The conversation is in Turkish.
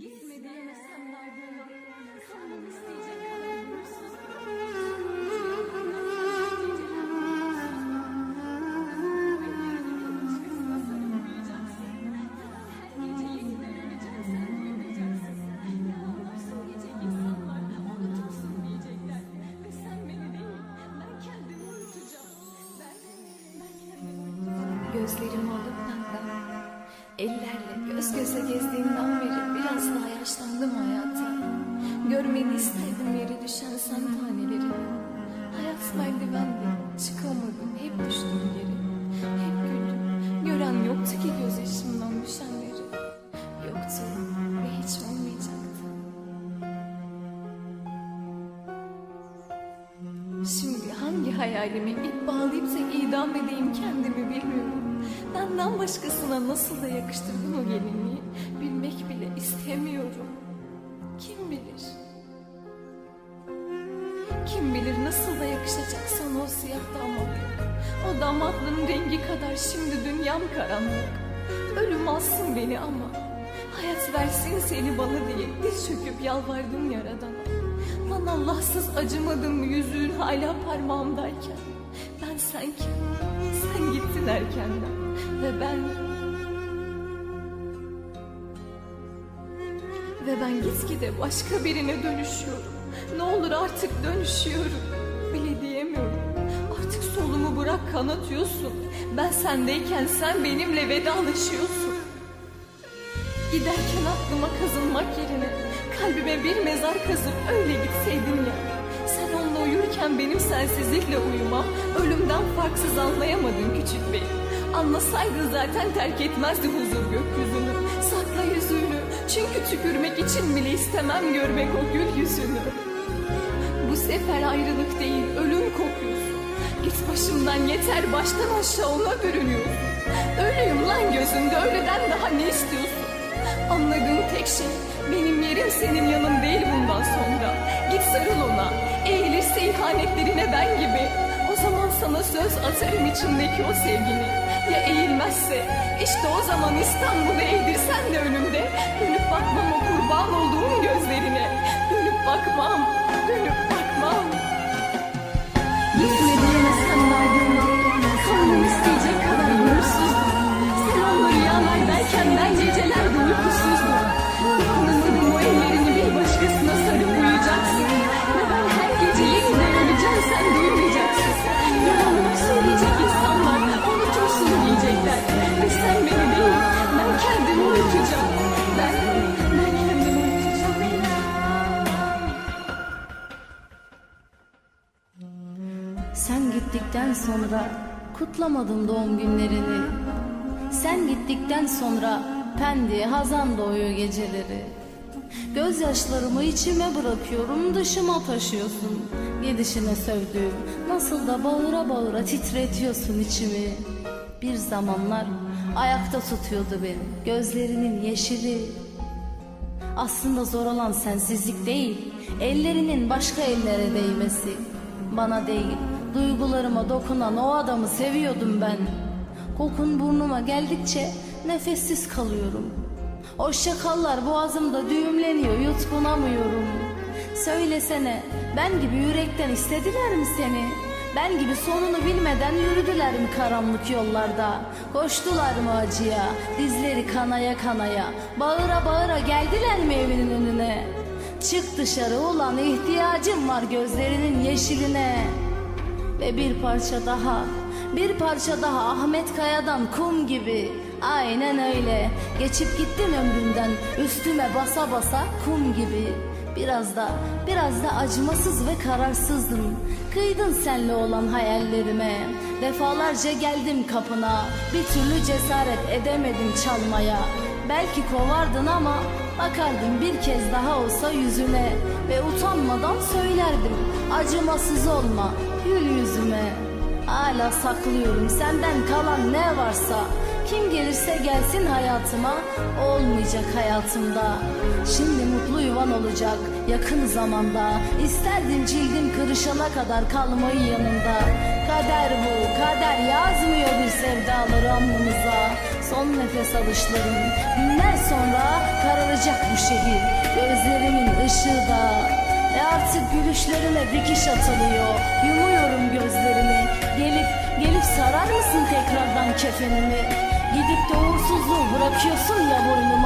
Gitme diyemesem derdin yok. Kalmamı isteyecek kadar huysuz. Gözlerim alıp benden Ellerle göz göze gezdiğinden yaşlandım hayata. Görmeni isterdim yere düşen sen taneleri Hayat merdivende çıkamadım. Hep düştüm geri. Hep güldüm. Gören yoktu ki gözyaşımdan düşenleri. Yoktu ve hiç olmayacaktı. Şimdi hangi hayalime ip bağlayıp tek idam edeyim kendimi bilmiyorum. Benden başkasına nasıl da yakıştırdım o gelinliği bilmek bile istemiyorum. Kim bilir? Kim bilir nasıl da yakışacak sana o siyah damatlık. O damatlığın rengi kadar şimdi dünyam karanlık. Ölüm alsın beni ama hayat versin seni bana diye diz çöküp yalvardım yaradana. Lan Allahsız acımadım yüzüğün hala parmağımdayken Ben sanki sen gittin erkenden ve ben Ve ben gitgide başka birine dönüşüyorum Ne olur artık dönüşüyorum Bile diyemiyorum Artık solumu bırak kanatıyorsun Ben sendeyken sen benimle vedalaşıyorsun Giderken aklıma kazınmak yerine kalbime bir mezar kazıp öyle gitseydin ya. Sen onunla uyurken benim sensizlikle uyumam ölümden farksız anlayamadın küçük bey. Anlasaydın zaten terk etmezdi huzur gökyüzünü. Sakla yüzünü çünkü tükürmek için bile istemem görmek o gül yüzünü. Bu sefer ayrılık değil ölüm kokuyorsun. Git başımdan yeter baştan aşağı ona bürünüyorsun. Ölüyüm lan gözünde ölüden daha ne istiyorsun? Anladığım tek şey benim yerim senin yanın değil bundan sonra. Git sarıl ona. Eğilirse ihanetlerine ben gibi. O zaman sana söz atarım içimdeki o sevgini. Ya eğilmezse işte o zaman İstanbul'u eğdirsen de önümde. Dönüp bakmam o kurban olduğum gözlerine. Dönüp bakmam, dönüp bakmam. Gitme gittikten sonra kutlamadım doğum günlerini. Sen gittikten sonra Pendi hazan doğuyor geceleri. Gözyaşlarımı içime bırakıyorum dışıma taşıyorsun. Gidişine sövdüğüm nasıl da bağıra bağıra titretiyorsun içimi. Bir zamanlar ayakta tutuyordu beni gözlerinin yeşili. Aslında zor olan sensizlik değil, ellerinin başka ellere değmesi. Bana değil, duygularıma dokunan o adamı seviyordum ben. Kokun burnuma geldikçe nefessiz kalıyorum. O şakallar boğazımda düğümleniyor, yutkunamıyorum. Söylesene, ben gibi yürekten istediler mi seni? Ben gibi sonunu bilmeden yürüdüler mi karanlık yollarda? Koştular mı acıya, dizleri kanaya kanaya? Bağıra bağıra geldiler mi evinin önüne? Çık dışarı ulan ihtiyacım var gözlerinin yeşiline. Ve bir parça daha, bir parça daha Ahmet Kaya'dan kum gibi. Aynen öyle. Geçip gittin ömründen üstüme basa basa kum gibi. Biraz da, biraz da acımasız ve kararsızdın. Kıydın senle olan hayallerime. Defalarca geldim kapına. Bir türlü cesaret edemedim çalmaya. Belki kovardın ama bakardım bir kez daha olsa yüzüne ve utanmadan söylerdim. Acımasız olma. Hala saklıyorum senden kalan ne varsa Kim gelirse gelsin hayatıma olmayacak hayatımda. Şimdi mutlu yuvan olacak yakın zamanda. İsterdim cildim kırışana kadar kalmayı yanında. Kader bu, kader yazmıyor bir sevdaları alnımıza. Son nefes alışlarım günler sonra kararacak bu şehir. Gözlerimin ışığı da e artık gülüşlerime dikiş atılıyor. Yumuyorum gözlerimi. Gelip gelip sarar mısın tekrardan kefenimi? Gidip de uğursuzluğu bırakıyorsun ya boynuma. Şimdi